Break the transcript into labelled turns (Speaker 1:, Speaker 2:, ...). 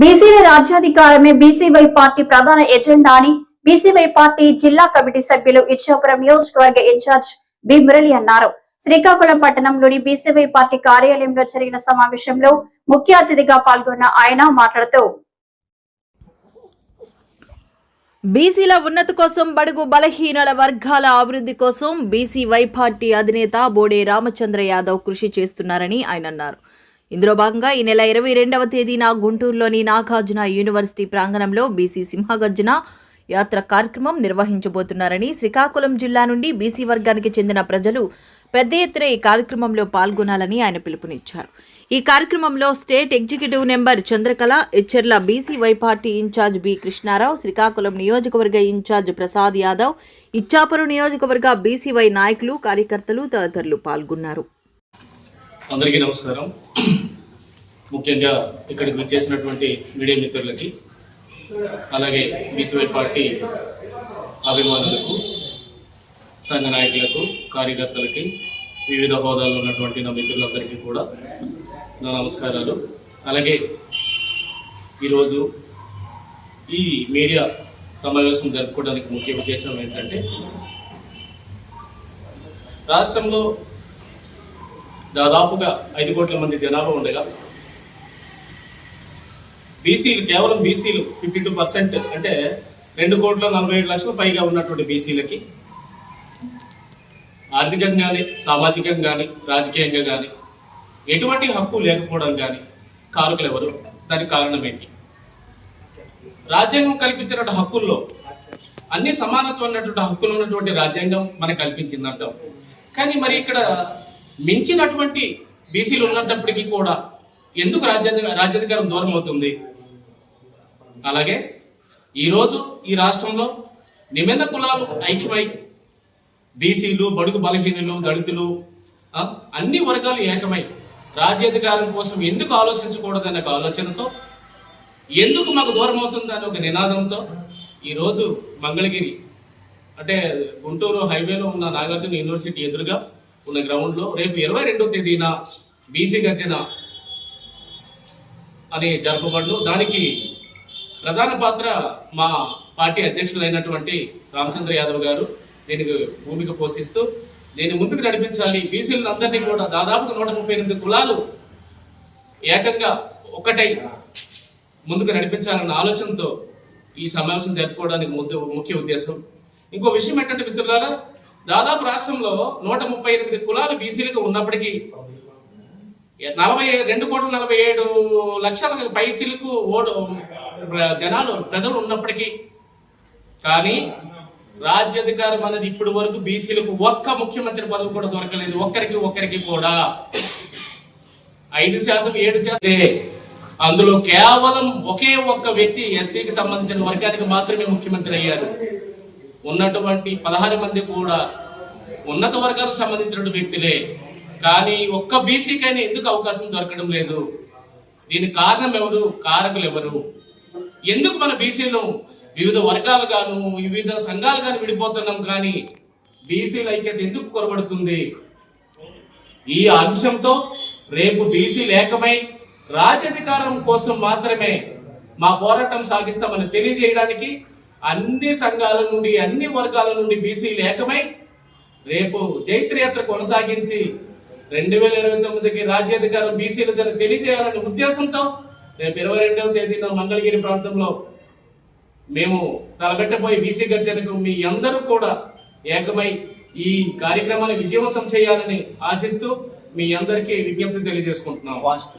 Speaker 1: బీసీల రాజ్యాధికారమే BCY party ప్రధాన ఎజెండా అని బీసీవై పార్టీ జిల్లా కమిటీ సభ్యులు ఇచ్చాపురం నియోజకవర్గ ఇన్ఛార్జ్ బి. మురళి అన్నారు. శ్రీకాకుళం పట్టణంలోని బీసీవై పార్టీ కార్యాలయంలో జరిగిన సమావేశంలో ముఖ్య అతిథిగా పాల్గొన్న ఆయన మాట్లాడుతూ
Speaker 2: బీసీల ఉన్నతి కోసం బడుగు బలహీనల వర్గాల అభివృద్ధి కోసం బీసీ వై పార్టీ అధినేత బోడే రామచంద్ర యాదవ్ కృషి చేస్తున్నారని ఆయన అన్నారు. ఇందులో భాగంగా ఈ నెల ఇరవై రెండవ తేదీన గుంటూరులోని నాగార్జున యూనివర్సిటీ ప్రాంగణంలో బీసీ సింహగర్జున యాత్ర కార్యక్రమం నిర్వహించబోతున్నారని శ్రీకాకుళం జిల్లా నుండి బీసీ వర్గానికి చెందిన ప్రజలు పెద్ద ఎత్తున ఈ కార్యక్రమంలో పాల్గొనాలని ఆయన పిలుపునిచ్చారు. ఈ కార్యక్రమంలో state executive number Chandrakala Etcherla BC Y party incharge B Krishnarao Srikakulam నియోజకవర్గ ఇన్ఛార్జ్ ప్రసాద్ యాదవ్ ఇచ్చాపురం నియోజకవర్గ బీసీవై నాయకులు కార్యకర్తలు తదితరులు పాల్గొన్నారు.
Speaker 3: అందరికీ నమస్కారం. ముఖ్యంగా ఇక్కడికి వచ్చేసినటువంటి మీడియా మిత్రులకి అలాగే బీసీవై పార్టీ అభిమానులకు సంఘ నాయకులకు కార్యకర్తలకి వివిధ హోదాల్లో ఉన్నటువంటి నా మిత్రులందరికీ కూడా నా నమస్కారాలు. అలాగే ఈరోజు ఈ మీడియా సమావేశం జరుపుకోవడానికి ముఖ్య ఉద్దేశం ఏంటంటే రాష్ట్రంలో దాదాపుగా ఐదు కోట్ల మంది జనాభా ఉండగా బీసీలు కేవలం బీసీలు ఫిఫ్టీ టూ పర్సెంట్ అంటే రెండు కోట్ల నలభై ఏడు లక్షల పైగా ఉన్నటువంటి బీసీలకి ఆర్థికంగా కానీ సామాజికంగా కానీ రాజకీయంగా కానీ ఎటువంటి హక్కు లేకపోవడం కానీ కారకులు ఎవరు? దానికి కారణం ఏంటి? రాజ్యాంగం కల్పించిన హక్కుల్లో అన్ని సమానత్వం ఉన్నటువంటి హక్కులు ఉన్నటువంటి రాజ్యాంగం మనకు కల్పించిందంటాం కానీ మరి ఇక్కడ మించినటువంటి బీసీలు ఉన్నప్పటికీ కూడా ఎందుకు రాజ్యాంగ రాజ్యాధికారం దూరం అవుతుంది? అలాగే ఈరోజు ఈ రాష్ట్రంలో నిమ్న కులాలు ఐక్యమై బీసీలు బడుగు బలహీనులు దళితులు అన్ని వర్గాలు ఏకమై రాజ్యాధికారం కోసం ఎందుకు ఆలోచించకూడదనే ఒక ఆలోచనతో ఎందుకు మాకు దూరం అవుతుందని ఒక నినాదంతో ఈరోజు మంగళగిరి అంటే గుంటూరు హైవేలో ఉన్న నాగార్జున యూనివర్సిటీ ఎదురుగా ఉన్న గ్రౌండ్లో రేపు ఇరవై రెండో తేదీన బీసీ గర్జన అని జరపబడు దానికి ప్రధాన పాత్ర మా పార్టీ అధ్యక్షులైనటువంటి రామచంద్ర యాదవ్ గారు దీనికి భూమిక పోషిస్తూ దీన్ని ముందుకు నడిపించాలి. బీసీలందరినీ కూడా దాదాపు నూట ముప్పై ఎనిమిది కులాలు ఏకంగా ఒకటై ముందుకు నడిపించాలన్న ఆలోచనతో ఈ సమావేశం జరుపుకోవడానికి ముందు ముఖ్య ఉద్దేశం. ఇంకో విషయం ఏంటంటే మిత్రులారా దాదాపు రాష్ట్రంలో నూట ముప్పై ఎనిమిది కులాలు బీసీలకు ఉన్నప్పటికీ నలభై రెండు కోట్ల నలభై ఏడు లక్షల పై చిలుకు ఓటు జనాలు ప్రజలు ఉన్నప్పటికీ కానీ రాజ్యాధికారం అనేది ఇప్పటి వరకు బీసీలకు ఒక్క ముఖ్యమంత్రి పదవి కూడా దొరకలేదు. ఒక్కరికి ఒక్కరికి కూడా. ఐదు శాతం ఏడు శాతం అందులో కేవలం ఒకే ఒక్క వ్యక్తి ఎస్సీకి సంబంధించిన వర్గానికి మాత్రమే ముఖ్యమంత్రి అయ్యారు. ఉన్నటువంటి పదహారు మంది కూడా ఉన్నత వర్గాలకు సంబంధించిన వ్యక్తులే. కానీ ఒక్క బీసీకైనా ఎందుకు అవకాశం దొరకడం లేదు? దీనికి కారణం ఎవరు? కారకులు ఎవరు? ఎందుకు మన బీసీలు వివిధ వర్గాలు గాను వివిధ సంఘాలు గాను విడిపోతున్నాం కానీ బీసీల ఐక్యత ఎందుకు కొరబడుతుంది? ఈ అంశంతో రేపు బీసీ లేకమై రాజ్యాధికారం కోసం మాత్రమే మా పోరాటం సాగిస్తామని తెలియజేయడానికి అన్ని సంఘాల నుండి అన్ని వర్గాల నుండి బీసీలు ఏకమై రేపు జైత్రయాత్ర కొనసాగించి రెండు వేల ఇరవై తొమ్మిదికి రాజ్యాధికారం బీసీలదని తెలియజేయాలనే ఉద్దేశంతో రేపు ఇరవై రెండవ తేదీన మంగళగిరి ప్రాంతంలో మేము తలబెట్టబోయే బీసీ గర్జనకు మీ అందరూ కూడా ఏకమై ఈ కార్యక్రమాన్ని విజయవంతం చేయాలని ఆశిస్తూ మీ అందరికీ విజ్ఞప్తి తెలియజేసుకుంటున్నాం.